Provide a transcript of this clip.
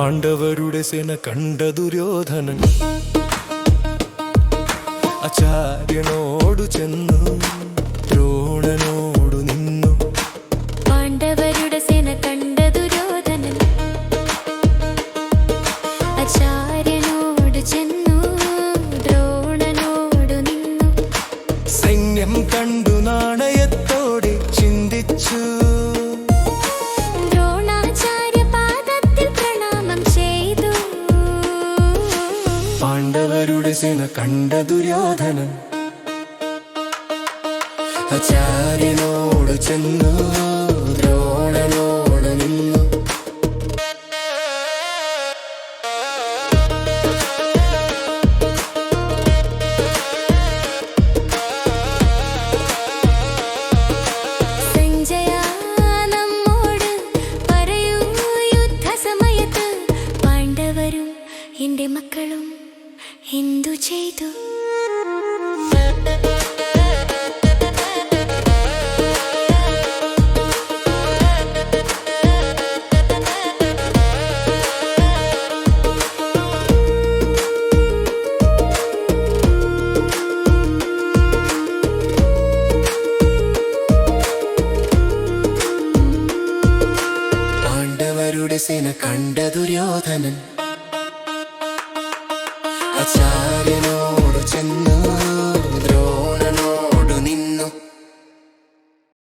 പാണ്ഡവരുടെ സേന കണ്ട ദുര്യോധനൻ ആചാര്യനോടു ചെന്നു ദ്രോണനോടു നിന്നു. പാണ്ഡവരുടെ സേന കണ്ട ദുര്യോധനൻ ആചാര്യനോട് ചെന്നു ദ്രോണനോടു നിന്നു. സൈന്യം കണ്ടു നാണയത്തോടെ പാണ്ഡവരുടെ സേന കണ്ട ദുര്യോധനൻ. ആചാര്യനോട് ചെന്നു ദ്രോണനോട് നിന്നു. എന്റെ മക്കളും എന്തു ചെയ്തു? കണ്ട ദുര്യോധനൻ I tell you.